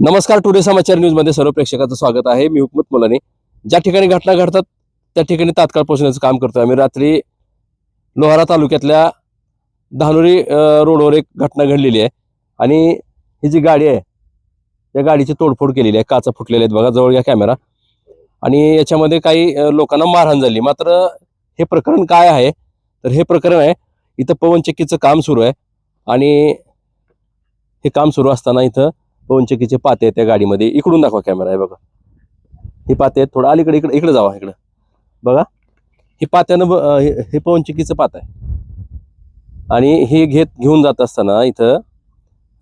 नमस्कार टुडे समाचार न्यूजमध्ये सर्व प्रेक्षकाचं स्वागत आहे. मी हुकमत मुलाने. ज्या ठिकाणी घटना घडतात त्या ठिकाणी तात्काळ पोहोचण्याचं काम करतो आम्ही. रात्री लोहारा तालुक्यातल्या धानोरी रोडवर एक घटना घडलेली आहे. आणि ही जी गाडी आहे या गाडीची तोडफोड केलेली आहे. काचा फुटलेल्या आहेत बघा जवळ घ्या कॅमेरा. आणि याच्यामध्ये काही लोकांना मारहाण झाली. मात्र हे प्रकरण काय आहे? तर हे प्रकरण आहे इथं पवनचक्कीचं काम सुरू आहे. आणि हे काम सुरू असताना इथं पवनचक्कीचे पाते आहेत त्या गाडीमध्ये. इकडून दाखवा कॅमेरा आहे बघा. ही पाते आहेत थोडं अलीकडे इकडे इकडे जावा इकडं. बघा. ही पात्यानं हे- हे पवनचक्कीचं पात आहे. आणि हे घेत घेऊन जात असताना इथं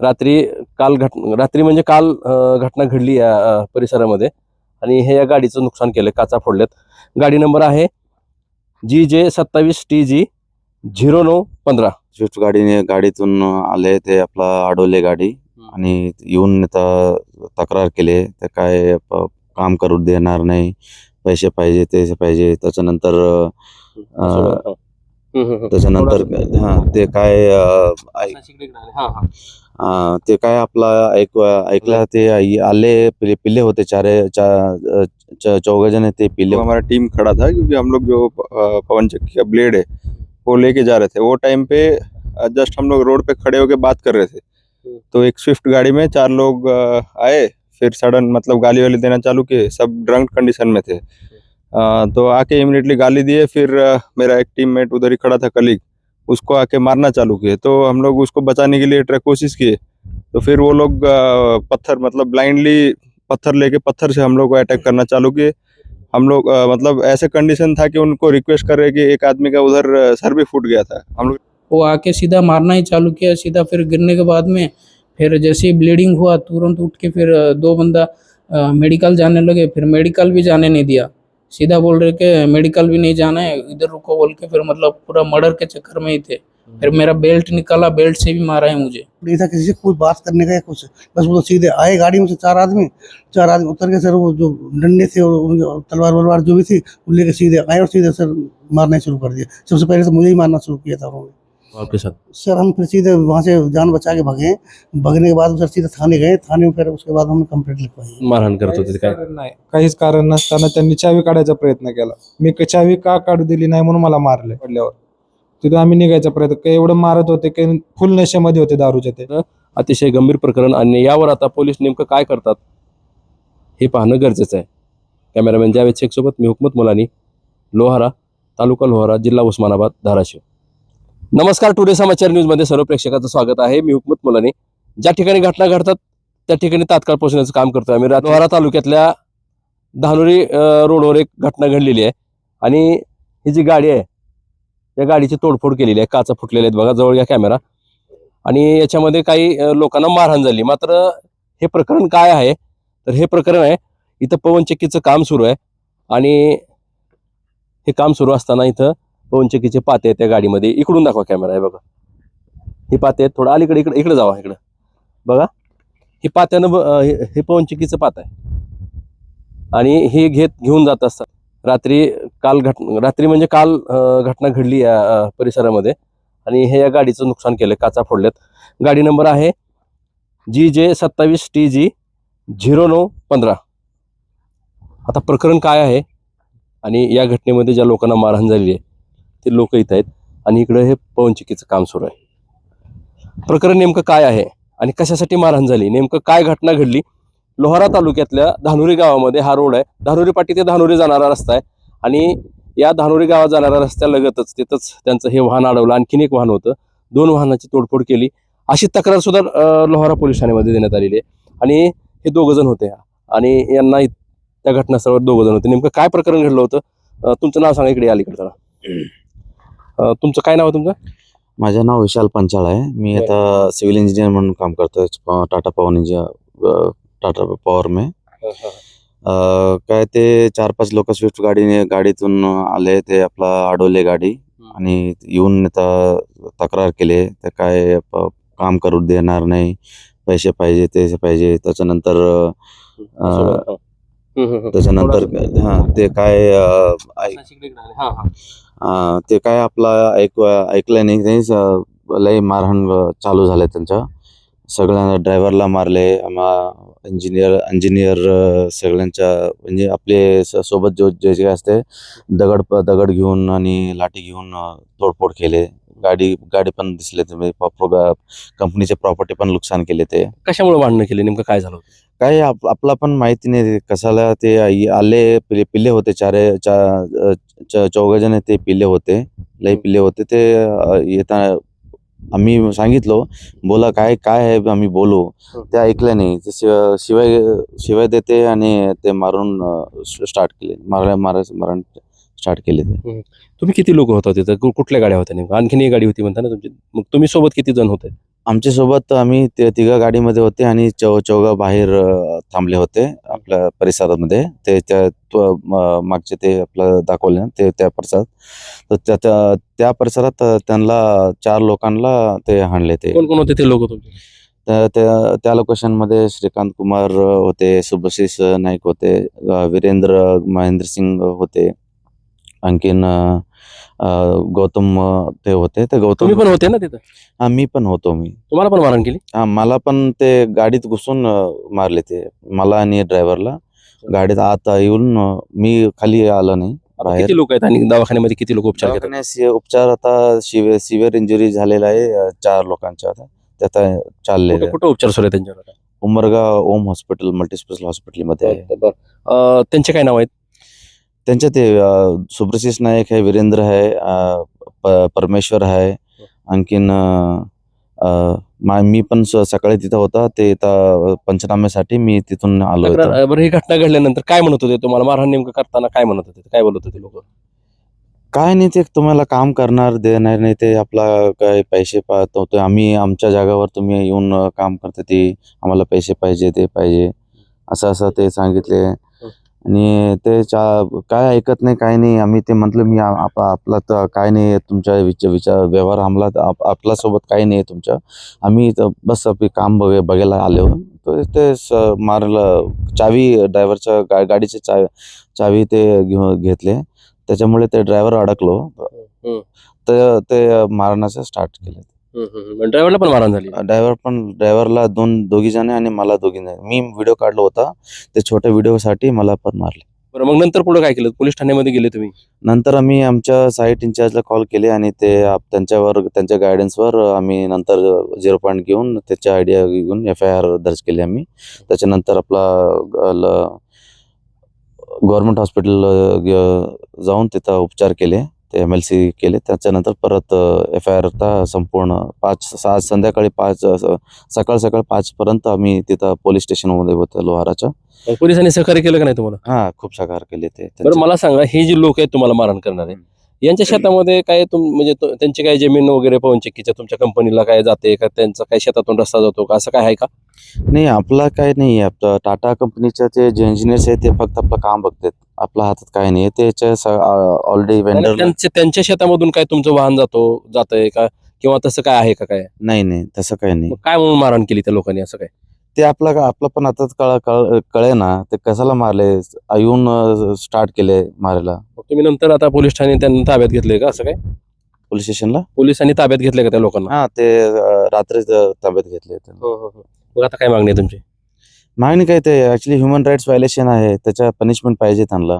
रात्री काल घट रात्री म्हणजे काल घटना घडली या परिसरामध्ये. आणि हे या गाडीचं नुकसान केलं काचा फोडल्यात. गाडी नंबर आहे जी जे सत्तावीस टी जी झिरो नऊ पंधरा. स्विफ्ट गाडीने गाडीतून आले ते आपला अडवले गाडी. इथं तक्रार केले तर काय, प- काम करू देणार नाही. पैसे पाहिजे, ते पाहिजे. त्याच्यानंतर ते ते काय आपला ऐक ते आले पिल्ले होते चारे चौघ जण ते पिल्ले तो हमारा टीम खड़ा था क्योंकि हम लोग जो पवन चक्की का ब्लेड है, वो लेके जा रहे थे. वो टाइम पे जस्ट हम लोग रोड पे खड़े होके बात कर रहे थे। तो एक स्विफ्ट गाड़ी में चार लोग आए फिर सडन मतलब गाली वाली देना चालू किए सब ड्रंक कंडीशन में थे। अ, तो आके इमिडिएटली गाली दिए फिर मेरा एक टीममेट उधर ही खड़ा था कलीग उसको आके मारना चालू किए। तो हम लोग उसको बचाने के लिए ट्रैक कोशिश किए। तो फिर वो लोग पत्थर मतलब ब्लाइंडली पत्थर लेके पत्थर से हम लोग को अटैक करना चालू किए। हम लोग मतलब ऐसे कंडीशन था कि उनको रिक्वेस्ट कर रहे कि एक आदमी का उधर सर भी फूट गया था। हम लोग वो आके सीधा मारना ही चालू किया सीधा फिर गिरने के बाद में फिर जैसे ही ब्लीडिंग हुआ तुरंत उठ के फिर दो बंदा मेडिकल जाने लगे फिर मेडिकल भी जाने नहीं दिया। सीधा बोल रहे कि मेडिकल भी नहीं जाना है इधर रुको बोल के फिर मतलब पूरा मर्डर के चक्कर में ही थे। फिर मेरा बेल्ट निकाला बेल्ट से भी मारा है मुझे। नहीं था किसी से कोई बात करने का या कुछ? बस वो तो सीधे आए गाड़ी में से चार आदमी चार आदमी उतर के सर वो जो डंडे थे और तलवार वलवार जो भी थी वो लेके सीधे आए और सीधे सर मारने शुरू कर दिया। सबसे पहले तो मुझे ही मारना शुरू किया था उन्होंने। आपके साथ? सर हम फिर सीधे वहाँ से जान बचा के भागे भगने के बाद सर सीधे थाने गए। थाने में फिर उसके बाद हमने कंप्लेंट लिखवाई। मारहाण करत होते काय? कारण नाही. काहीच कारण नसताना त्यांनी चावी काढायचा प्रयत्न केला. मी क- चावी का काढू दिली नाही म्हणून मला मारले पडल्यावर. तिथून आम्ही निघायचा प्रयत्न काही एवढं मारत होते काही फुल नशेमध्ये होते दारूच्या ते. अतिशय गंभीर प्रकरण आणि यावर आता पोलीस नेमकं काय करतात हे पाहणं गरजेचं आहे. कॅमेरामॅन जावेद शेख सोबत मी हुकमत मुलानी लोहारा तालुका लोहारा जिल्हा उस्मानाबाद धाराशिव. नमस्कार टुडे समाचार न्यूजमध्ये सर्व प्रेक्षकाचं स्वागत आहे. मी हुकमत मुलानी. ज्या ठिकाणी घटना घडतात त्या ठिकाणी तात्काळ पोहोचण्याचं काम करतोय आम्ही. रा- लोहारा तालुक्यातल्या धानोरी रोडवर एक घटना घडलेली आहे. आणि ही जी गाडी आहे या गाडीची तोडफोड केलेली आहे. काचा फुटलेल्या आहेत बघा जवळ घ्या कॅमेरा. आणि याच्यामध्ये काही लोकांना मारहाण झाली. मात्र हे प्रकरण काय आहे? तर हे प्रकरण आहे इथं पवनचक्कीचं काम सुरू आहे. आणि हे काम सुरू असताना इथं पवनचक्कीचे पाते आहेत त्या गाडीमध्ये. इकडून दाखवा कॅमेरा आहे बघा. ही पाते आहेत थोडं अलीकडे इकडे इकडे जावा इकडं. बघा. ही पात्यानं हे पवनचक्कीचं पात आहे. आणि हे घेत घेऊन जात असतात. रात्री काल घट रात्री म्हणजे काल घटना घडली या परिसरामध्ये. आणि हे या गाडीचं नुकसान केलं काचा फोडल्यात. गाडी नंबर आहे जी जे सत्तावीस टी जी झिरो नऊ पंधरा. आता प्रकरण काय आहे? आणि या घटनेमध्ये ज्या लोकांना मारहाण झालेली आहे ते लोक इथं आहेत आणि इकडं हे पवनचक्कीचं काम सुरू आहे. प्रकरण नेमकं काय आहे आणि कशासाठी मारहाण झाली? नेमकं काय घटना घडली? लोहारा तालुक्यातल्या धानोरी गावामध्ये हा रोड आहे. धानोरी पाटी ते धानोरी जाणारा रस्ता आहे आणि या धानोरी गावात जाणाऱ्या रस्त्यालगतच तिथंच त्यांचं हे वाहन अडवलं. आणखीन एक वाहन होतं. दोन वाहनाची तोडफोड केली. अशी तक्रार सुद्धा लोहारा पोलीस ठाण्यामध्ये देण्यात आलेली आहे. आणि हे दोघं जण होते. आणि यांना त्या घटनास्थळावर दोघं जण होते. नेमकं काय प्रकरण घडलं होतं? तुमचं नाव सांगा इकडे अलीकडे जरा. तुमचं काय नाव आहे तुमचं? माझं नाव विशाल पंचाळ आहे. मी. आता सिव्हिल इंजिनियर म्हणून काम करतोय. टाटा पवन इंजिनियर टाटा पॉवर में. काय ते चार पाच लोक स्विफ्ट गाडीने गाडीतून आले. ते आपला अडवले गाडी आणि येऊन इथं तक्रार केले. तर काय काम करू देणार नाही. पैसे पाहिजे ते पाहिजे. त्याच्यानंतर. त्याच्यानंतर हा ते काय ते काय आपला ऐक ऐकलं नाही लय मारहाण चालू झालं त्यांच्या सगळ्यांना ड्रायव्हरला मारले इंजिनियर इंजिनियर सगळ्यांच्या म्हणजे आपले सोबत जो जे जे असते दगड दगड घेऊन आणि लाठी घेऊन तोडफोड केले. गाडी गाडी पण दिसले तुम्ही कंपनीचे प्रॉपर्टी पण नुकसान केले ते. कशामुळे भांडणं केली? नेमकं काय झालं काही आप- आपला पण माहिती नाही कसाला ते आई- आले पिले पिल्ले होते चारे चा चौघ जण ते पिल्ले होते लई पिल्ले होते. ते अ, येता आम्ही सांगितलो बोला काय काय आहे आम्ही बोलू. हं. ते ऐकलं नाही. ते शिव- शिवाय शिवाय देते आणि ते मारून स्टार्ट केले. मारा मारा मारण स्टार्ट केले ते. तुम्ही किती लोक होता तिथं? कु- कुठल्या गाड्या होत्या नेमकं? आणखीन एक गाडी होती म्हणता ना तुमची. मग तुम्ही सोबत किती जण होते? आमच्यासोबत आम्ही ते तिघा गाडीमध्ये होते आणि चौ चौघा बाहेर थांबले होते आपल्या परिसरामध्ये. ते त्या मागचे ते आपलं दाखवले ना ते त्या परिसरात. तर त्या- त्या त्या परिसरात त्यांना चार लोकांना ते हाणले ते. कोण कोण होते ते लोक तुमचे? त्या त्या- त्या लोकेशनमध्ये श्रीकांत कुमार होते सुभशीष नाईक होते वीरेंद्र महेंद्र सिंग होते आणखीन अ, गौतम अ, ते होते ते गौतम तुम्ही पण होते ना तिथं? हा मी पण होतो मी. तुम्हाला पण मारण केली? हा मला पण ते गाडीत घुसून अ, मारले ते मला आणि ड्रायव्हरला. गाडीत आत येऊन अ, मी खाली आलो नाही बाहेर किती लोक आहेत आणि दवाखान्यामध्ये किती लोक उपचार घेतात? दवाखान्यात सि- उपचार आता सिव्हिअर सिव्हिअर इंजुरी झालेला आहे अ, चार लोकांच्या आता. ते आता चाललेले कुठं कुठं उपचार सुरू आहे त्यांच्यावर? उमरगा ओम हॉस्पिटल मल्टीस्पेशल हॉस्पिटलमध्ये आहे. बरं. अं, त्यांचे काय नाव आहेत? त्यांच्या ते अ, सुब्रशीष नाईक आहे वीरेंद्र आहे परमेश्वर आहे आणखीन मा- मी पण सकाळी तिथं होता ते पंचनाम्यासाठी मी तिथून आलो बरं ही घटना घडल्यानंतर काय म्हणत होते तुम्हाला? मारहाण नेमकं करताना काय म्हणत होते? काय बोलत होते लोक? काय नाही ते तुम्हाला काम करणार देणार नाही ते आपला काय पैसे पाहत होते. आम्ही आमच्या जागावर तुम्ही येऊन काम करता ते आम्हाला पैसे पाहिजे ते पाहिजे. असं असं ते सांगितले. आणि ते चा काय ऐकत नाही काय नाही. आम्ही ते म्हटलं मी आपला तर काय नाही आहे तुमच्या विचार विचार व्यवहार आम्हाला आप- आपल्यासोबत काही नाही आहे तुमच्या. आम्ही बस आपली काम बघ बघायला आलो. तर ते मारलं चावी ड्रायव्हरच्या गा गाडीची चावी चावी ते घेऊ घेतले. त्याच्यामुळे ते ड्रायव्हर अडकलो. तर ते मारण्याचं स्टार्ट केलं. ड्रायव्हरला पण मारहाण झाली. ड्रायव्हर पण ड्रायव्हरला दोन दोघी जण आणि मला दोघी जण. मी व्हिडिओ काढला होता. ते छोट्या व्हिडिओसाठी मला पण मारले. बरं मग नंतर पुढे काय केलं? पोलीस ठाण्यामध्ये गेले तुम्ही? नंतर आम्ही आमच्या साईट इंचार्जला कॉल केले आणि ते आप- त्यांच्यावर त्यांच्या गायडन्सवर आम्ही नंतर झिरो पॉईंट घेऊन त्याच्या आयडिया घेऊन एफ आय आर दर्ज केली आम्ही. त्याच्यानंतर आपला गव्हर्नमेंट हॉस्पिटल जाऊन तिथं उपचार केले. ते एम एल सी केले. त्याच्यानंतर परत एफ आय आर संपूर्ण पाच आज संध्याकाळी पाच सकाळ सकाळ पाचपर्यंत आम्ही तिथं पोलीस स्टेशनमध्ये होतो लोहाराच्या. पोलिसांनी सहकार्य केलं का नाही तुम्हाला? हा खूप सकार केले ते. बरं. मला सांगा हे जे लोक आहेत तुम्हाला मारहाण करणारे यांच्या शेतामध्ये काय तुम म्हणजे त्यांची काय जमीन वगैरे पवन चक्कीच्या तुमच्या कंपनीला काय जाते का? त्यांचा काय शेतातून रस्ता जातो का? असं काय आहे का? नाही आपला काय नाही आपलं टाटा कंपनीचे ते जे इंजिनियर्स आहेत ते फक्त आपलं काम बघतात. आपल्या हातात काय नाही. त्याच्या ऑलरेडी वेंडर त्यांच्या त्यांच्या शेतामधून काय तुमचं वाहन जातो जातंय का? किंवा तसं काय आहे का काय? नाही नाही. तसं काही नाही. काय म्हणून मारहाण केली त्या लोकांनी असं काय? ते आपला आपलं पण आता कळ कळ ना. ते कशाला मारले? येऊन स्टार्ट केले मारायला. तुम्ही नंतर आता पोलीस ठाणे त्यांना ताब्यात घेतले का असं काय? पोलीस स्टेशनला? पोलिसांनी ताब्यात घेतले का त्या लोकांना? हा ते अं, रात्रीच ताब्यात घेतले ते. मग आता काय मागणी आहे तुमची? मागणी काय ते ऍक्च्युली ह्युमन राईट्स व्हायलेशन आहे त्याच्या पनिशमेंट पाहिजे त्यांना.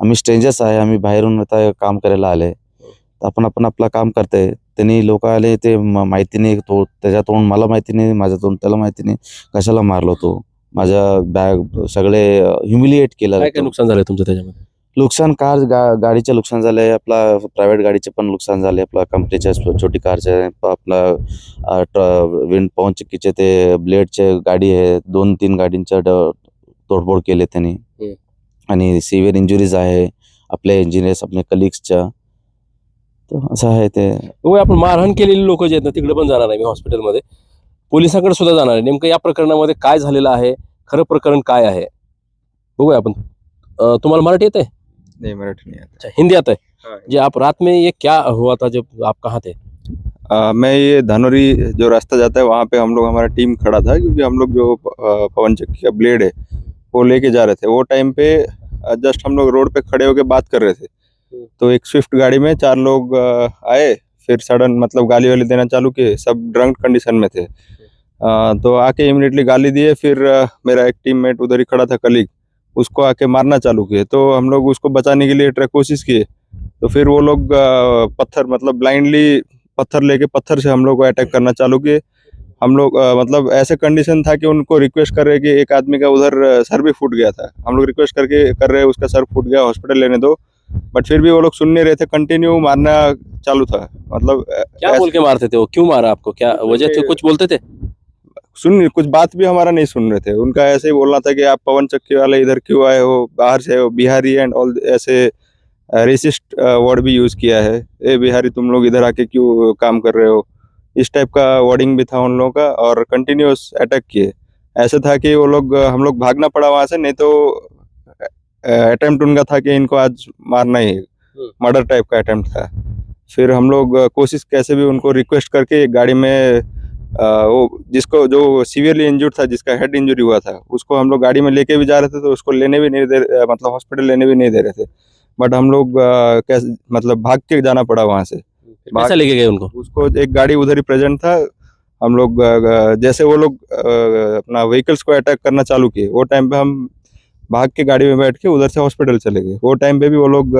आम्ही स्ट्रेंजर्स आहे आम्ही बाहेरून आता काम करायला आले. तर आपण आपण आपलं काम करते त्यांनी लोक आले ते माहिती नाही तो त्याच्या तोंड मला माहिती नाही माझ्या तोंड त्याला माहिती नाही कशाला मारलो तो. माझ्या बॅग सगळे ह्युमिलिएट केलं काय काय नुकसान झालं तुमचं त्याच्यामध्ये? नुकसान कार गा, गाडीचे नुकसान झाले आपला प्रायव्हेट गाडीचे पण नुकसान झाले आपला कंपनीच्या छोटी कारचे आपला विंड पवन चक्कीचे ते ब्लेडचे गाडी आहे दोन तीन गाडींच्या तोडफोड केले त्यांनी. आणि सिव्हिअर इंजुरीज आहे आपले इंजिनियर्स आपले कलिग्सच्या असं आहे ते. आपण मारहाण केलेली लोक जे आहेत ना तिकडे पण जाणार आहे मी हॉस्पिटलमध्ये पोलिसांकडे सुद्धा जाणार आहे. नेमकं या प्रकरणामध्ये काय झालेलं आहे? खरं प्रकरण काय आहे? बघूया आपण. तुम्हाला मराठी येत आहे नहीं मराठी नहीं आता। अच्छा हिंदी आता है? हाँ। जी आप रात में ये क्या हुआ था जब आप कहाँ थे? आ, मैं ये धनोरी जो रास्ता जाता है वहाँ पे हम लोग हमारा टीम खड़ा था क्योंकि हम लोग जो पवन चक्की का ब्लेड है वो लेके जा रहे थे। वो टाइम पे जस्ट हम लोग रोड पे खड़े होके बात कर रहे थे। हम्म। तो एक स्विफ्ट गाड़ी में चार लोग आए फिर सडन मतलब गाली वाली देना चालू किए सब ड्रंक कंडीशन में थे। अ, तो आके इमिडिएटली गाली दिए फिर मेरा एक टीममेट उधर ही खड़ा था कलीग। उसको आके मारना चालू किए। तो हम लोग उसको बचाने के लिए ट्रैक कोशिश किए। तो फिर वो लोग पत्थर मतलब ब्लाइंडली पत्थर लेके पत्थर से हम लोग को अटैक करना चालू किए। हम लोग मतलब ऐसे कंडीशन था कि उनको रिक्वेस्ट कर रहे कि एक आदमी का उधर सर भी फूट गया था। हम लोग रिक्वेस्ट करके कर रहे उसका सर फूट गया हॉस्पिटल लेने दो। बट फिर भी वो लोग सुन नहीं रहे थे कंटिन्यू मारना चालू था। मतलब क्या बोल के मारते थे वो? क्यों मारा आपको? क्या वजह थी कुछ बोलते थे? सुन कुछ बात भी हमारा नहीं सुन रहे थे। उनका ऐसे ही बोलना था कि आप पवन चक्की वाले इधर क्यों आए हो बाहर से हो? बिहारी एंड ऑल ऐसे रेसिस्ट वर्ड भी यूज़ किया है। ए बिहारी तुम लोग इधर आके क्यों काम कर रहे हो? इस टाइप का वर्डिंग भी था उन लोगों का और कंटिन्यूस अटैक किए। ऐसे था कि वो लोग हम लोग भागना पड़ा वहाँ से नहीं तो अटेम्प्ट उनका था कि इनको आज मारना ही मर्डर टाइप का अटेम्प्ट था। फिर हम लोग कोशिश कैसे भी उनको रिक्वेस्ट करके एक गाड़ी में वो जिसको जो सीवियरली इंजर्ड था जिसका हेड इंजरी हुआ था उसको हम लोग गाड़ी में लेके भी जा रहे थे तो उसको लेने भी नहीं दे मतलब हॉस्पिटल लेने भी नहीं दे रहे थे। बट हम लोग कैसे मतलब भाग के जाना पड़ा वहाँ से। कैसा लेके गए उनको? उसको एक गाड़ी उधर ही प्रेजेंट था। हम लोग जैसे वो लोग अपना व्हीकल्स को अटैक करना चालू किए वो टाइम पे हम भाग के गाड़ी में बैठ के उधर से हॉस्पिटल चले गए। वो टाइम पे भी वो लोग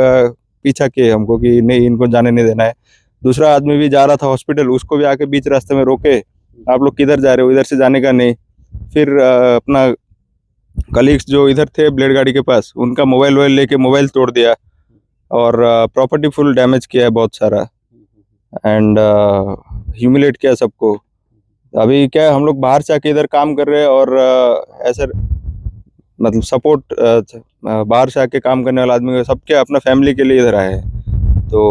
पीछा किए हमको कि नहीं इनको जाने नहीं देना है। दूसरा आदमी भी जा रहा था हॉस्पिटल उसको भी आके बीच रास्ते में रोके। आप लोग किधर जा रहे हो, इधर से जाने का नहीं। फिर अपना कलीग्स जो इधर थे ब्लेड गाड़ी के पास, उनका मोबाइल वोबाइल लेके मोबाइल तोड़ दिया और प्रॉपर्टी फुल डैमेज किया है बहुत सारा। एंड ह्यूमिलेट किया सबको। अभी क्या है, हम लोग बाहर से आके इधर काम कर रहे हैं और ऐसे मतलब सपोर्ट बाहर से आके काम करने वाला आदमी सबके अपना फैमिली के लिए इधर आए तो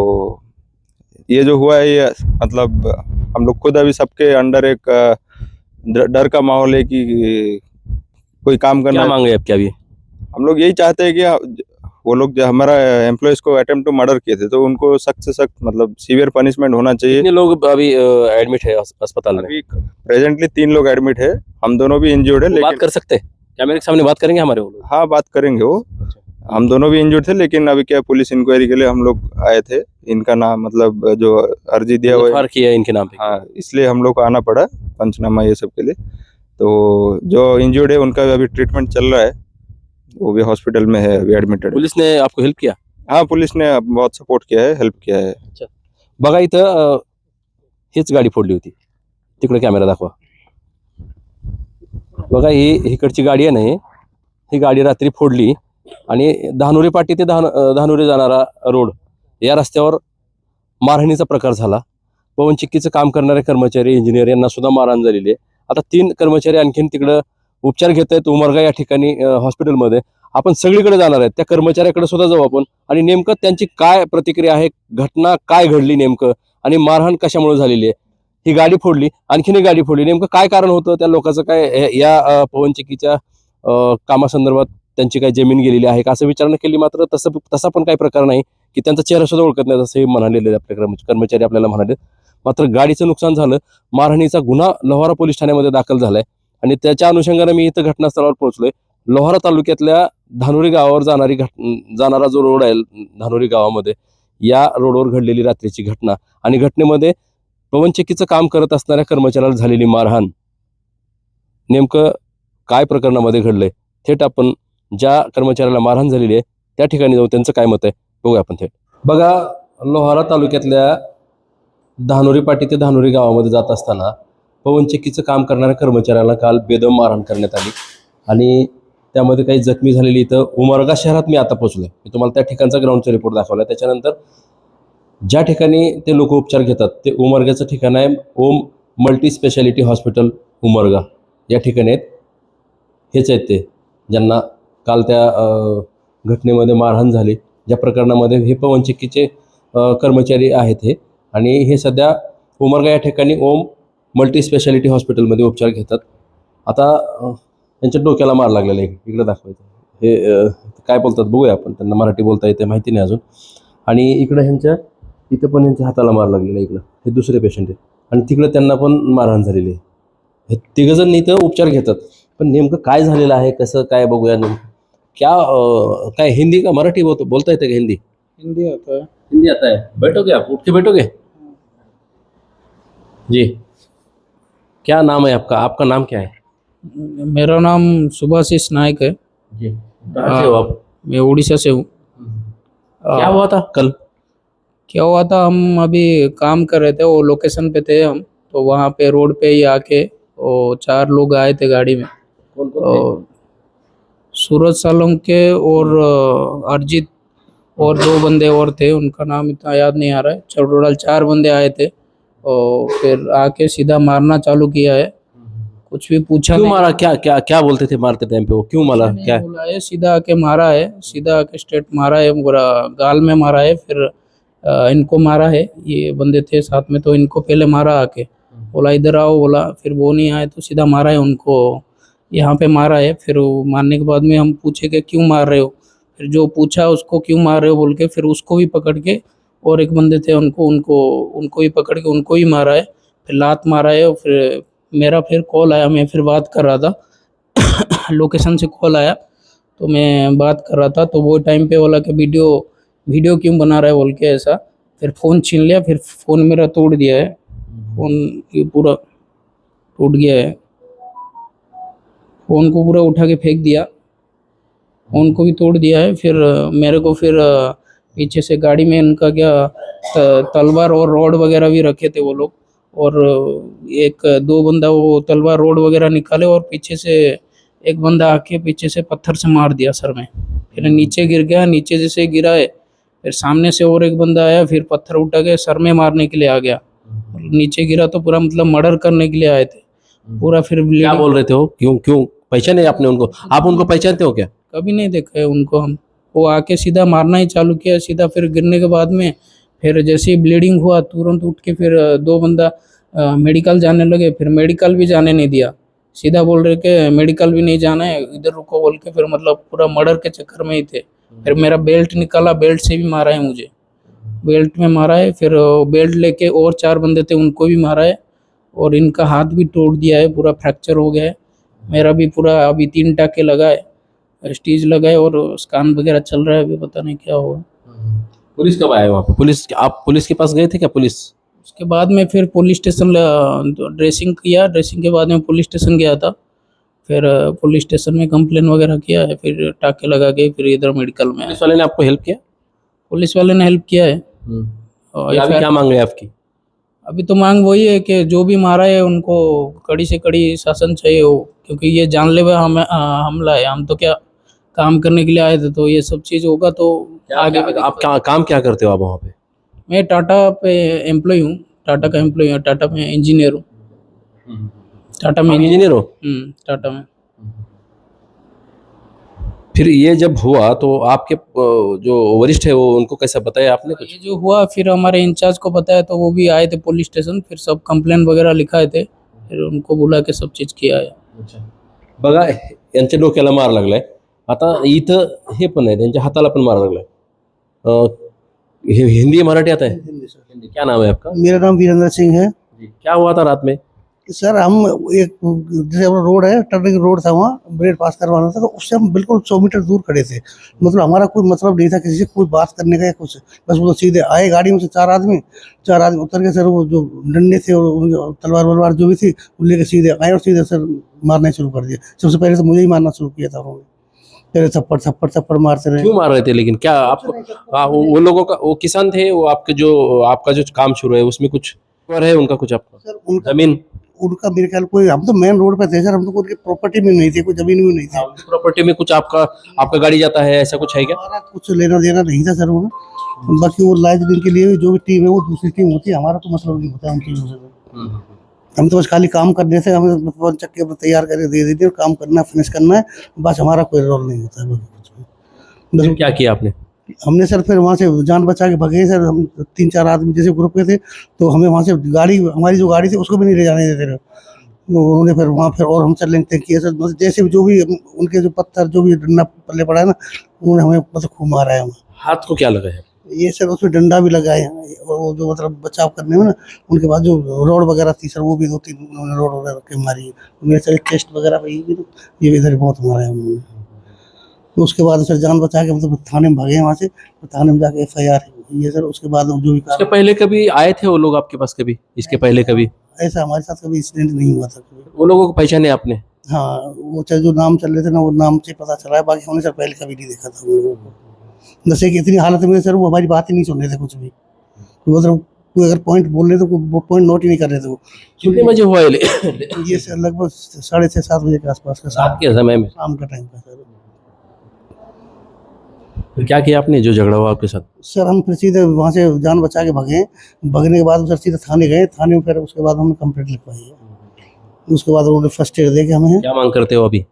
ये जो हुआ है, ये मतलब हम लोग खुद अभी सबके अंडर एक डर का माहौल है कि कोई काम करना क्या मांगे आपके अभी? हम लोग यही चाहते हैं कि वो लोग जो हमारा एम्प्लॉयज़ को अटेम्प्ट टू मर्डर किए थे तो उनको सख्त से सख्त मतलब सीवियर पनिशमेंट होना चाहिए। कितने लोग अभी एडमिट है अस्पताल में? अभी प्रेजेंटली तीन लोग एडमिट है हम दोनों भी इंजर्ड है बात कर सकते हैं। कैमरे के सामने बात करेंगे हमारे वो लोग? हाँ बात करेंगे वो। हम दोनों भी इंजर्ड थे लेकिन अभी क्या पुलिस इंक्वायरी के लिए हम लोग आए थे। इनका नाम मतलब जो अर्जी दिया हुआ है। किया इनके नाम पे। हाँ इसलिए हम लोग को आना पड़ा पंचनामा ये सब के लिए। तो जो इंजर्ड है उनका भी अभी ट्रीटमेंट चल रहा है। वो भी हॉस्पिटल में है अभी एडमिटेड पुलिस ने आपको हेल्प किया? हाँ पुलिस ने बहुत सपोर्ट किया है हेल्प किया है। बघा इथं अं, हीच गाडी फोडली होती. तिकडे कॅमेरा दाखवा. बघा ही इकडची गाडी आहे ना ही. ही गाडी रात्री फोडली. आणि धानुरी पाटी ते धान धानुरी जाणारा रोड या रस्त्यावर मारहाणीचा प्रकार झाला. पवन चिक्कीचं काम करणारे कर्मचारी इंजिनियर यांना सुद्धा मारहाण झालेली आहे. आता तीन कर्मचारी आणखीन तिकडं उपचार घेत आहेत. उमरगा या ठिकाणी हॉस्पिटलमध्ये आपण सगळीकडे जाणार आहेत. त्या कर्मचाऱ्याकडे सुद्धा जाऊ आपण. आणि नेमकं त्यांची काय प्रतिक्रिया आहे? घटना काय घडली नेमकं? आणि मारहाण कशामुळे झालेली आहे? ही गाडी फोडली. आणखीन एक गाडी फोडली. नेमकं काय कारण होतं? त्या लोकांचं काय या अं, पवन चिक्कीच्या कामासंदर्भात त्यांची काही जमीन गेलेली आहे का असं विचारणा केली मात्र तसं तसा पण काही प्रकार नाही की त्यांचा चेहरा सुद्धा ओळखत नाही असं हे म्हणालेले आपल्या आपले कर्म- कर्मचारी आपल्याला म्हणाले मात्र गाडीचं नुकसान झालं. मारहाणीचा गुन्हा लोहारा पोलीस ठाण्यामध्ये दाखल झालाय. आणि त्याच्या अनुषंगाने मी इथं घटनास्थळावर पोहोचलोय. लोहारा तालुक्यातल्या धानुरी गावावर जाणारी घट जाणारा जो रोड आहे धानुरी गावामध्ये या रोडवर घडलेली रात्रीची घटना. आणि घटनेमध्ये पवनचक्कीचं काम करत असणाऱ्या कर्मचाऱ्याला झालेली मारहाण. नेमकं काय प्रकरणामध्ये घडलंय थेट आपण ज्या कर्मचाऱ्याला मारहाण झालेली आहे त्या ठिकाणी जाऊ त्यांचं काय मत आहे? बघूया आपण थेट. बघा लोहारा तालुक्यातल्या धानुरी पाटी ते धानुरी गावामध्ये जात असताना पवनचक्कीचं काम करणाऱ्या कर्मचाऱ्याला काल बेदम मारहाण करण्यात आली. आणि त्यामध्ये काही जखमी झालेली इथं उमरगा शहरात मी आता पोचलो मी तुम्हाला त्या ठिकाणचा ग्राउंडचा रिपोर्ट दाखवला त्याच्यानंतर ज्या ठिकाणी ते लोक उपचार घेतात ते उमरग्याचं ठिकाण आहे. Om multi speciality hospital Umarga. या ठिकाणी आहेत. हेच आहेत ते ज्यांना काल त्या घटनेमध्ये मारहाण झाली. ज्या प्रकरणामध्ये हे पवनचक्कीचे कर्मचारी आहेत हे. आणि हे सध्या उमरगा या ठिकाणी ओम मल्टी स्पेशालिटी हॉस्पिटलमध्ये उपचार घेतात. आता त्यांच्या डोक्याला मार लागलेला आहे. इकडे दाखवायचं. हे काय बोलतात बघूया आपण. त्यांना मराठी बोलता येते माहिती नाही अजून. आणि इकडं ह्यांच्या इथं पण ह्यांच्या हाताला मार लागलेला आहे इकडं. हे दुसरे पेशंट आहे आणि तिकडं त्यांना पण मारहाण झालेली आहे. हे तिघंजण इथं उपचार घेतात. पण नेमकं काय झालेलं आहे? कसं काय बघूया नेमकं? क्या काय हिंदी का मराठी बोलतो बोलता येते का हिंदी? हिंदी आता. है हिंदी आता है बैठोगे आप? उठ के बैठोगे जी. क्या नाम है आपका? आपका नाम क्या है? मेरा नाम सुभाषिस नायक है। जी. कहाँ से हो आप? मैं उड़ीसा से हूँ। क्या हुआ था कल? क्या हुआ था? हम अभी काम कर रहे थे वो लोकेशन पे थे हम तो वहाँ पे रोड पे ही आके वो चार लोग आए थे गाड़ी में। कौन और सूरज सालंके और अर्जित और दो बंदे और थे उनका नाम इतना याद नहीं आ रहा है। टोटल चार बंदे आए थे और फिर आके सीधा मारना चालू किया है। कुछ भी पूछा क्यों मारा? क्या क्या क्या बोलते थे मारते टाइम पे वो? क्यों मारा? क्या? बोला है सीधा आके मारा है सीधा आके स्ट्रेट मारा है पूरा गाल में मारा है फिर अ, इनको मारा है। ये बंदे थे साथ में तो इनको पहले मारा आके। बोला इधर आओ बोला फिर वो नहीं आए तो सीधा मारा है उनको। यहाँ पे मारा है। फिर वो मारने के बाद में हम पूछे कि क्यों मार रहे हो? फिर जो पूछा उसको क्यों मार रहे हो बोल के फिर उसको भी पकड़ के और एक बंदे थे उनको उनको उनको भी पकड़ के उनको ही मारा है। फिर लात मारा है और फिर मेरा फिर कॉल आया। मैं फिर बात कर रहा था। लोकेशन से कॉल आया। तो मैं बात कर रहा था। तो वो टाइम पे बोला कि वीडियो वीडियो क्यों बना रहा है बोल के ऐसा। फिर फ़ोन छीन लिया। फिर फ़ोन मेरा तोड़ दिया है। फ़ोन ये पूरा टूट गया है। फ़ोन को पूरा उठा के फेंक दिया। फ़ोन को भी तोड़ दिया है। फिर मेरे को फिर पीछे से गाड़ी में उनका क्या तलवार और रोड वगैरह भी रखे थे वो लोग। और एक दो बंदा वो तलवार रोड वगैरह निकाले और पीछे से एक बंदा आके पीछे से पत्थर से मार दिया सर में। फिर नीचे गिर गया। नीचे जैसे गिरा है फिर सामने से और एक बंदा आया। फिर पत्थर उठा के सर में मारने के लिए आ गया। नीचे गिरा तो पूरा मतलब मर्डर करने के लिए आए थे। पूरा फिर क्या बोल रहे थे वो? क्यों क्यों? पहचाने आपने उनको? आप उनको पहचानते हो क्या? कभी नहीं देखा उनको हम। वो आके सीधा मारना ही चालू किया, सीधा फिर गिरने के बाद में फिर जैसे ही ब्लीडिंग हुआ, तुरंत उठ के फिर दो बंदा मेडिकल जाने लगे, फिर मेडिकल भी जाने नहीं दिया। सीधा बोल रहे कि मेडिकल भी नहीं जाना है, इधर रुको बोल के फिर मतलब पूरा मर्डर के चक्कर में ही थे। फिर मेरा बेल्ट निकाला बेल्ट से भी मारा है मुझे। बेल्ट में मारा है, फिर बेल्ट लेके और चार बंदे थे, उनको भी मारा है और इनका हाथ भी तोड़ दिया है, पूरा फ्रैक्चर हो गया है। मेरा भी पूरा अभी तीन टाके लगा है स्टीज लगा है और स्कान वगैरह चल रहा है अभी पता नहीं क्या होगा पुलिस कब आया वहाँ पे? पुलिस आप पुलिस के पास गए थे क्या पुलिस? उसके बाद में फिर पुलिस स्टेशन ड्रेसिंग किया ड्रेसिंग के बाद में पुलिस स्टेशन गया था। फिर पुलिस स्टेशन में कंप्लेन वगैरह किया है फिर टाके लगा के फिर इधर मेडिकल में पुलिस वाले ने आपको हेल्प किया? पुलिस वाले ने हेल्प किया है। और क्या मांग रहे हैं आपकी? अभी तो मांग वही है कि जो भी मारा है उनको कड़ी से कड़ी शासन चाहिए हो क्योंकि ये जानलेवा हम हमला है। हम तो क्या काम करने के लिए आए थे तो ये सब चीज़ होगा तो क्या, आगे भी आप क्या काम क्या करते हो आप वहाँ पे? मैं टाटा पे एम्प्लॉय हूँ टाटा का एम्प्लॉय हूँ टाटा में इंजीनियर हूँ। टाटा में इंजीनियर हो। हम्म, टाटा में। फिर ये जब हुआ तो आपके जो वरिष्ठ है वो उनको कैसा बताया आपने कुछ? ये जो हुआ फिर हमारे इंचार्ज को बताया तो वो भी आए थे पुलिस स्टेशन फिर सब कंप्लेन वगैरह लिखाए थे फिर उनको बुला के सब चीज़ किया है। बघा यांच्या डोक्याला मार लागलाय. आता इथं हे पण आहे त्यांच्या हाताला पण मार लागलाय. अ, हि- हिंदी मराठी आता है क्या नाम है आपका? मेरा नाम वीरेंद्र सिंह है। क्या हुआ था रात में? सर हम एक जैसे अपना रोड है टर्निंग रोड था वहाँ ब्रेड पास करवाना था तो उससे हम बिल्कुल सौ मीटर दूर खड़े थे। मतलब हमारा कोई मतलब नहीं था किसी से कोई बात करने का या कुछ। बस वो तो सीधे आए गाड़ी में से चार आदमी चार आदमी उतर के सर वो जो डंडे थे और तलवार वलवार जो भी थी वो लेके सीधे आए और सीधे सर मारना शुरू कर दिया। सबसे पहले तो मुझे ही मारना शुरू किया था उन्होंने। पहले थप्पड़ थप्पड़ थप्पड़ मारते रहे। क्यों मार रहे थे? लेकिन क्या आपको आ, वो लोगों का वो किसान थे वो आपके जो आपका जो काम शुरू है उसमें कुछ और है उनका कुछ आपका? सर उनका ज़मीन? उनका मेरे ख्याल कोई हम तो मेन रोड पे थे सर हम तो उनकी प्रॉपर्टी में नहीं थे कोई ज़मीन में नहीं थे। प्रॉपर्टी में कुछ आपका आपका गाड़ी जाता है ऐसा कुछ है क्या? हमारा कुछ लेना देना नहीं था सर वो बाकी वो लाइफ दिन के लिए जो भी टीम है वो दूसरी टीम होती है हमारा तो मतलब नहीं होता उन टीमों से। हम तो बस खाली काम करने से हमें मतलब चक्के पर तैयार करके दे देते हैं काम करना फिनिश करना है बस हमारा कोई रोल नहीं होता है बस क्या किया आपने? हमने सर फिर वहाँ से जान बचा के भगे सर हम तीन चार आदमी जैसे ग्रुप के थे तो हमें वहाँ से गाड़ी हमारी जो गाड़ी थी उसको भी नहीं ले जाने देते तो उन्होंने फिर वहाँ फिर और हम चलने तय किए सर जैसे जो भी उनके जो पत्थर जो भी डंडा पल्ले पड़ा है ना उन्होंने हमें मतलब खूब मारा है। हमें हाथ को क्या लगा है ये सर उसमें डंडा भी लगाए हैं और वो जो मतलब बचाव करने में ना उनके बाद जो रोड वगैरह थी सर वो भी दो तीन उन्होंने रोड वगैरह के मारी। है मेरे सर चेस्ट वगैरह ये भी ये भी इधर बहुत मारा है उन्होंने। उसके बाद सर जान बचा के मतलब थाने में भागे वहाँ से तो थाने में जाके एफ़ आई आर ये सर उसके बाद जो भी कारण पहले कभी आए थे वो लोग आपके पास कभी? इसके पहले कभी? ऐसा हमारे साथ कभी इंसिडेंट नहीं हुआ था वो लोगों को पहचाने आपने? हाँ वो चाहे जो नाम चल रहे थे ना वो नाम से पता चला है बाकी हमने सर पहले कभी नहीं देखा था उन लोगों को। जैसे कि इतनी हालत में सर वो हमारी बात ही नहीं सुन रहे थे कुछ भी। सर कोई अगर पॉइंट बोल रहे थे तो वो पॉइंट नोट ही नहीं कर रहे थे वो। कितने बजे हुआ ये? सर लगभग साढ़े छः सात बजे के आसपास का रात के समय में? शाम का टाइम था सर। फिर क्या किया आपने जो झगड़ा हुआ आपके साथ? सर हम फिर सीधे वहाँ से जान बचा के भागे भगने के बाद सर सीधे थाने गए। थाने में फिर उसके बाद हमने कंप्लेंट लिखवाई है। उसके बाद उन्होंने फ़र्स्ट एड दे के हमें क्या मांग करते हो अभी?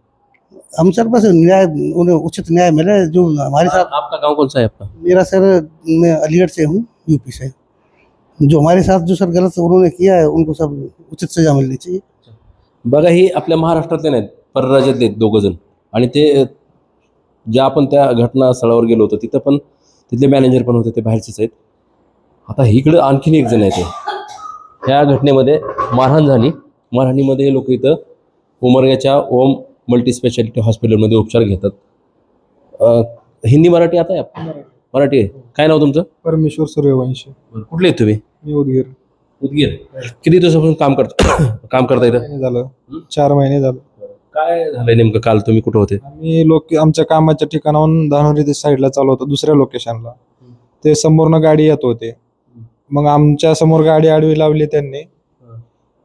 हम सर बस न्याय उन्हें उचित न्याय मिले जो हमारे साथ आपका गाँव कौन सा है आपका? मेरा सर मैं अलीगढ़ से हूँ यूपी से। जो हमारे साथ जो सर गलत उन्होंने किया है उनको सब उचित सजा मिलनी चाहिए। बघा ही आपल्या महाराष्ट्रातले नाहीत परराज्यातले दोघं जण आणि ते ज्या आपण त्या घटनास्थळावर गेलो होतो तिथं पण तिथले मॅनेजर पण होते ते बाहेरचेच आहेत. आता इकडं आणखीन एक जण आहे ह्या घटनेमध्ये मारहाण झाली. मारहाणीमध्ये हे लोक इथं उमरग्याच्या ओम मल्टी स्पेशालिटी हॉस्पिटलमध्ये उपचार घेतात. हिंदी मराठी आता आहे? मराठी आहे. काय नाव तुमचं? परमेश्वर सूर्यवंशी. कुठले आहेत तुम्ही? मी उदगीर. उदगीर. किती दिवसापासून काम करता काम करता इथं? महिने झालं. चार महिने झालं. काय झालंय नेमकं? काल तुम्ही कुठं होते? आम्ही लोक आमच्या कामाच्या ठिकाणाहून धानोरी ते साईडला चालू होतो दुसऱ्या लोकेशनला ते समोरनं गाडी येत होते. मग आमच्यासमोर गाडी आडवी लावली त्यांनी.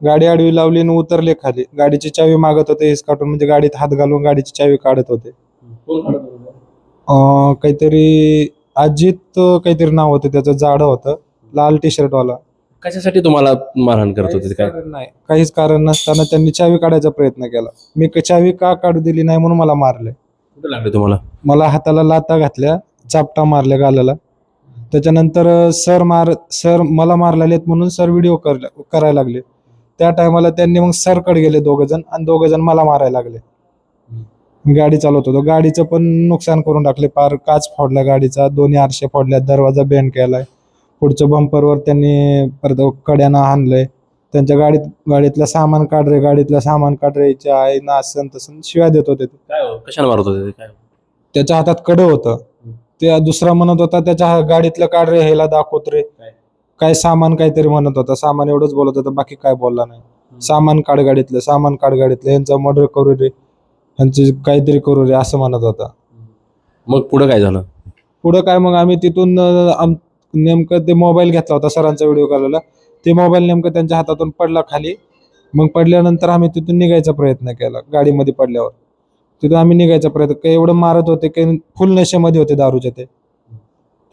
गाडी आडवी लावली आणि उतरले खाली. गाडीची चावी मागत होते हेच काढून म्हणजे गाडीत हात घालून गाडीची चावी काढत होते. अं, काहीतरी अजित काहीतरी नाव होतं त्याचं जाडं होतं. लाल टी शर्ट वाला. कशासाठी तुम्हाला मारहाण करत होते काय? कारण नाही. काहीच कारण नसताना त्यांनी चावी काढायचा प्रयत्न केला. मी क- चावी का काढू दिली नाही म्हणून मला मारले. कुठे लागले तुम्हाला? मला हाताला लाता घातल्या चापटा मारल्या गालाला. त्याच्यानंतर अ, सर मार सर मला मारलेले आहेत म्हणून सर व्हिडिओ कर करायला लागले. त्या टायमाला त्यांनी मग सरकडे गेले दोघं जण आणि दोघं जण मला मारायला लागले. मी गाडी चालवत होतो. गाडीचं पण नुकसान करून टाकले. पार काच फोडला गाडीचा दोन्ही आरशे फोडल्या दरवाजा बेंड केलाय. पुढच्या बंपरवर त्यांनी परत कड्यानं हाणलंय त्यांच्या गाडीत गाडीतलं सामान काढ रे गाडीतलं सामान काढ रे आहे ना असं तसं शिव्या देत होते ते. काय हो? कशाने मारत होते ते? काय त्याच्या हातात कडं होतं. त्या दुसरा म्हणत होता त्याच्या हा- गाडीतलं काढ रे ह्याला दाखवत रे. काय? काय सामान काहीतरी म्हणत होता. सामान एवढंच बोलत होता बाकी काय बोलला नाही. सामान काढ गाडीतलं सामान काढ गाडीतलं यांचा मर्डर करू रे ह्यांचं काहीतरी करू रे असं म्हणत होता. मग पुढे काय झालं? पुढं काय मग आम्ही तिथून अं, आम- नेमकं ते मोबाईल घेतला होता सरांचा व्हिडिओ करायला ते मोबाईल नेमकं त्यांच्या हातातून पडला खाली. मग पडल्यानंतर आम्ही तिथून निघायचा प्रयत्न केला गाडीमध्ये पडल्यावर. तिथून आम्ही निघायचा प्रयत्न काही एवढं मारत होते काही फुल नशेमध्ये होते दारूचे ते.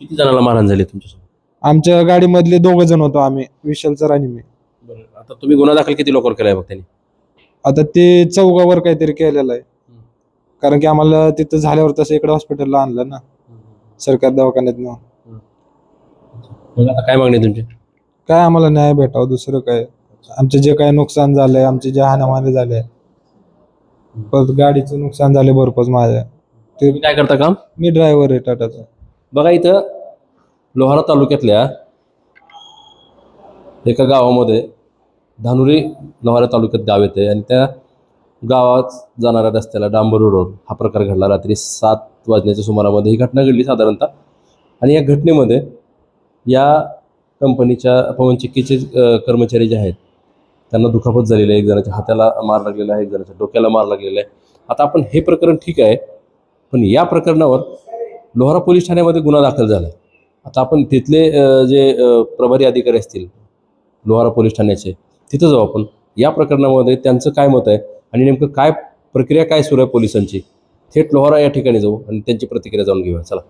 किती जणांना मारहाण झाली तुमच्यासोबत? आमच्या गाडीमधले दोघं जण होतो आम्ही विशाल सर आणि मी. बरं आता तुम्ही गुन्हा दाखल किती लोकांवर केलाय मग त्यांनी? आता ते चौघावर काहीतरी केलेलं आहे. कारण की आम्हाला तिथं झाल्यावर तसं इकडे हॉस्पिटलला आणलं ना. सरकारी दवाखान्यात मग आता काय मागणी आहे तुमची? काय आम्हाला न्याय भेटावं दुसरं काय? आमचं जे काय नुकसान झालंय आमचे जे हानामाने झाले परत गाडीचं नुकसान झाले भरपूर माझ्या. ते तुम्ही काय करता काम? मी ड्रायव्हर आहे टाटाचा. बघा इथं लोहारा तालुक्यातल्या एका गावामध्ये धानुरी लोहारा तालुक्यात गाव येते आणि त्या गावात जाणाऱ्या रस्त्याला डांबर रोड हा प्रकार घडला. रात्री सात वाजण्याच्या सुमारामध्ये ही घटना घडली साधारणतः. आणि या घटनेमध्ये या कंपनीच्या पवनचिक्कीचे कर्मचारी जे आहेत त्यांना दुखापत झालेली आहे. एक जणाच्या हाताला मार लागलेला आहे एक जणाच्या डोक्याला मार लागलेला आहे. आता आपण हे प्रकरण ठीक आहे पण या प्रकरणावर लोहारा पोलीस ठाण्यामध्ये गुन्हा दाखल झाला आहे. आता आपण तिथले जे प्रभारी अधिकारी असतील लोहारा पोलीस ठाण्याचे तिथं जाऊ आपण. या प्रकरणामध्ये त्यांचं काय मत आहे आणि नेमकं काय प्रक्रिया काय सुरू आहे पोलिसांची? थेट लोहारा या ठिकाणी जाऊ आणि त्यांची प्रतिक्रिया जाऊन घेऊया. चला.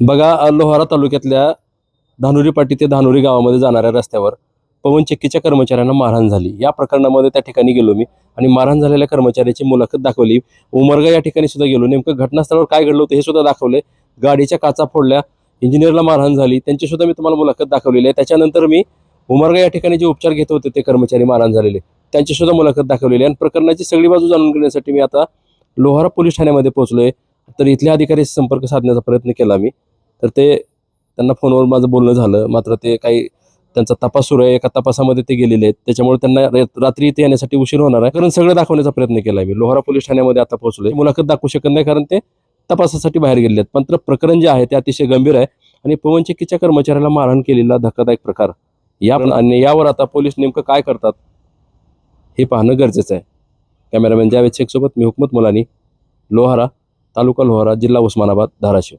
बघा लोहारा तालुक्यातल्या धानुरी पाटी ते धानुरी गावामध्ये जाणाऱ्या रस्त्यावर पवन चक्कीच्या कर्मचाऱ्यांना मारहाण झाली. या प्रकरणामध्ये त्या ठिकाणी गेलो मी आणि मारहाण झालेल्या कर्मचाऱ्याची मुलाखत दाखवली. उमरगा या ठिकाणी सुद्धा गेलो. नेमकं घटनास्थळावर काय घडलं होतं हे सुद्धा दाखवले गाडीच्या काचा फोडल्या इंजिनियरला मारहाण झाली. त्यांची सुद्धा मी तुम्हाला मुलाखत दाखवलेली आहे. त्याच्यानंतर मी उमरगा या ठिकाणी जे उपचार घेत होते ते कर्मचारी मारहाण झालेले. त्यांची सुद्धा मुलाखत दाखवलेली आहे. आणि प्रकरणाची सगळी बाजू जाणून घेण्यासाठी मी आता लोहारा पोलीस ठाण्यामध्ये पोहोचलोय. तर इथल्या अधिकाऱ्याशी संपर्क साधण्याचा प्रयत्न केला मी. तर ते त्यांना फोनवर माझं बोलणं झालं. मात्र ते काही त्यांचा तपास सुरू आहे. एका तपासामध्ये ते गेलेले आहेत. त्याच्यामुळे त्यांना रात्री इथे येण्यासाठी उशीर होणार आहे. कारण सगळं दाखवण्याचा प्रयत्न केला मी. लोहारा पोलीस ठाण्यामध्ये आता पोहोचलोय. मुलाखत दाखवू शकत नाही कारण ते तपासासाठी बाहेर गेलेले आहेत. मात्र प्रकरण जे आहे ते अतिशय गंभीर आहे आणि पवन पवनचक्कीच्या कर्मचाऱ्याला मारहाण केलेला धक्कादायक प्रकार. या आणि यावर आता पोलीस नेमकं काय करतात हे पाहणं गरजेचं आहे. कॅमेरामॅन जावेद शेखसोबत मी हुकमत मुलानी लोहारा. તાલુકા લોહારા જિલ્લા ઉસ્માનાબાદ ધારાશિવ.